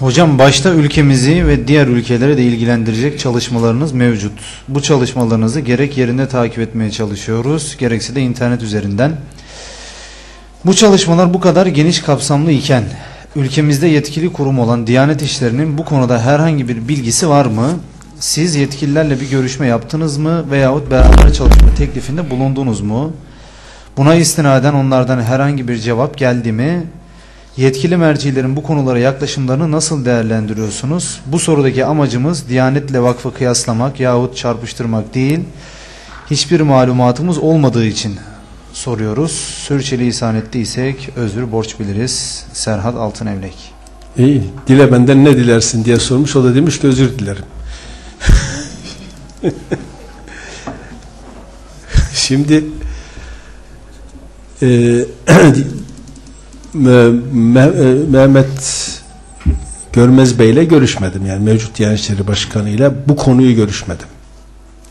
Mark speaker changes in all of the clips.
Speaker 1: Hocam başta ülkemizi ve diğer ülkelere de ilgilendirecek çalışmalarınız mevcut. Bu çalışmalarınızı gerek yerinde takip etmeye çalışıyoruz, gerekse de internet üzerinden. Bu çalışmalar bu kadar geniş kapsamlı iken ülkemizde yetkili kurum olan Diyanet İşleri'nin bu konuda herhangi bir bilgisi var mı? Siz yetkililerle bir görüşme yaptınız mı veyahut beraber çalışma teklifinde bulundunuz mu? Buna istinaden onlardan herhangi bir cevap geldi mi? Yetkili mercilerin bu konulara yaklaşımlarını nasıl değerlendiriyorsunuz? Bu sorudaki amacımız Diyanetle vakfı kıyaslamak yahut çarpıştırmak değil, hiçbir malumatımız olmadığı için soruyoruz. Sürçeli ettiysek özür borç biliriz. Serhat Altınevlek.
Speaker 2: İyi, dile benden ne dilersin diye sormuş. O da demiş ki özür dilerim. Şimdi e, Mehmet Görmez Bey ile görüşmedim. Yani mevcut Diyanet İşleri Başkanı ile bu konuyu görüşmedim.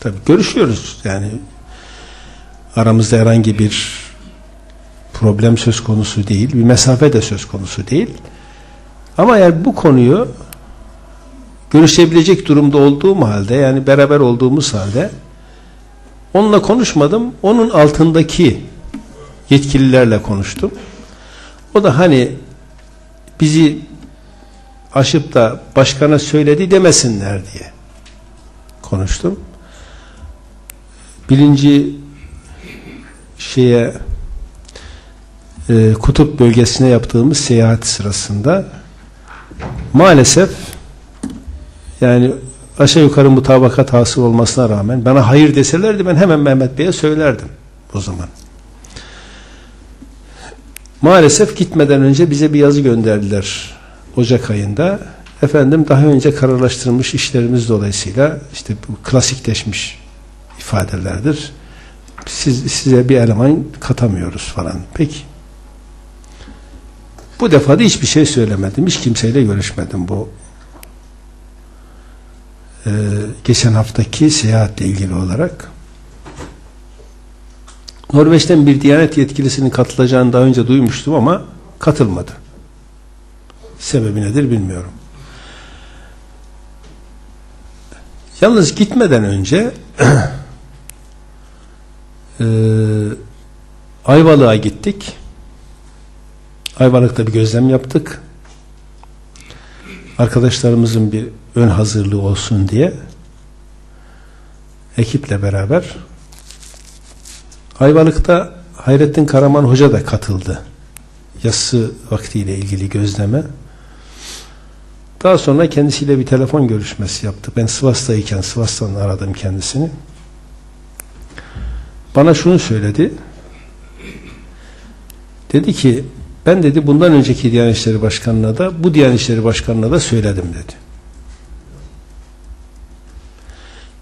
Speaker 2: Tabii görüşüyoruz. Yani aramızda herhangi bir problem söz konusu değil. Bir mesafe de söz konusu değil. Ama eğer bu konuyu görüşebilecek durumda olduğum halde yani beraber olduğumuz halde onunla konuşmadım. Onun altındaki yetkililerle konuştum. O da hani bizi aşıp da başkana söyledi demesinler diye konuştum. Birinci şeye e, kutup bölgesine yaptığımız seyahat sırasında maalesef yani aşağı yukarı mutabakat hasıl olmasına rağmen bana hayır deselerdi ben hemen Mehmet Bey'e söylerdim o zaman. Maalesef gitmeden önce bize bir yazı gönderdiler Ocak ayında. Efendim daha önce kararlaştırılmış işlerimiz dolayısıyla işte bu klasikleşmiş ifadelerdir. Siz, size bir eleman katamıyoruz falan. Peki. Bu defa da hiçbir şey söylemedim. Hiç kimseyle görüşmedim bu ee, geçen haftaki seyahatle ilgili olarak. Norveç'ten bir Diyanet yetkilisinin katılacağını daha önce duymuştum ama katılmadı. Sebebi nedir bilmiyorum. Yalnız gitmeden önce e, Ayvalık'a gittik. Ayvalık'ta bir gözlem yaptık. Arkadaşlarımızın bir ön hazırlığı olsun diye ekiple beraber Ayvalık'ta Hayrettin Karaman Hoca da katıldı. Yası vaktiyle ilgili gözleme. Daha sonra kendisiyle bir telefon görüşmesi yaptı. Ben Sivas'tayken Sivas'tan aradım kendisini. Bana şunu söyledi. Dedi ki ben dedi bundan önceki Diyanet İşleri Başkanı'na da bu Diyanet İşleri Başkanı'na da söyledim dedi.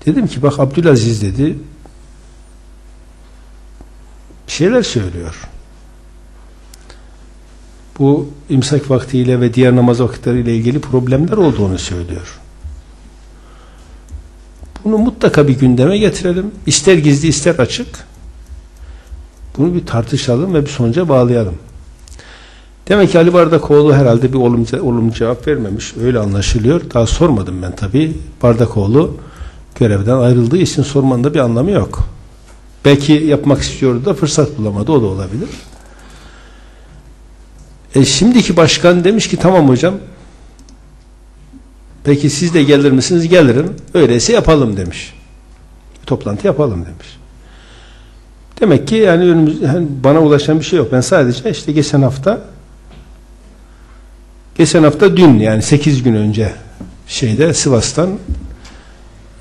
Speaker 2: Dedim ki bak Abdülaziz dedi şeyler söylüyor. Bu imsak vaktiyle ve diğer namaz vakitleriyle ilgili problemler olduğunu söylüyor. Bunu mutlaka bir gündeme getirelim. İster gizli ister açık. Bunu bir tartışalım ve bir sonuca bağlayalım. Demek ki Ali Bardakoğlu herhalde bir olumlu, olumlu cevap vermemiş. Öyle anlaşılıyor. Daha sormadım ben tabii. Bardakoğlu görevden ayrıldığı için sormanın da bir anlamı yok. Belki yapmak istiyordu da fırsat bulamadı. O da olabilir. E şimdiki başkan demiş ki tamam hocam peki siz de gelir misiniz? Gelirim. Öyleyse yapalım demiş. Toplantı yapalım demiş. Demek ki yani önümüz yani bana ulaşan bir şey yok. Ben sadece işte geçen hafta geçen hafta dün yani 8 gün önce şeyde Sivas'tan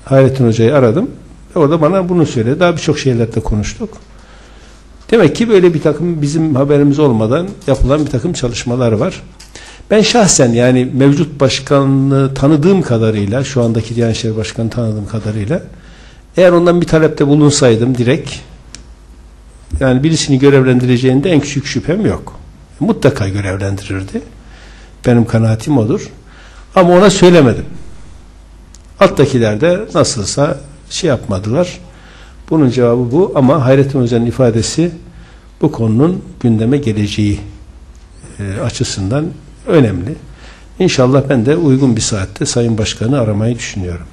Speaker 2: Hayrettin Hoca'yı aradım. Orada bana bunu söyledi. Daha birçok şeylerde konuştuk. Demek ki böyle bir takım bizim haberimiz olmadan yapılan bir takım çalışmalar var. Ben şahsen yani mevcut başkanlığı tanıdığım kadarıyla, şu andaki Diyanet İşleri Başkanı tanıdığım kadarıyla eğer ondan bir talepte bulunsaydım direkt yani birisini görevlendireceğinde en küçük şüphem yok. Mutlaka görevlendirirdi. Benim kanaatim odur. Ama ona söylemedim. Alttakiler de nasılsa şey yapmadılar. Bunun cevabı bu ama Hayrettin Hoca'nın ifadesi bu konunun gündeme geleceği e, açısından önemli. İnşallah ben de uygun bir saatte Sayın Başkan'ı aramayı düşünüyorum.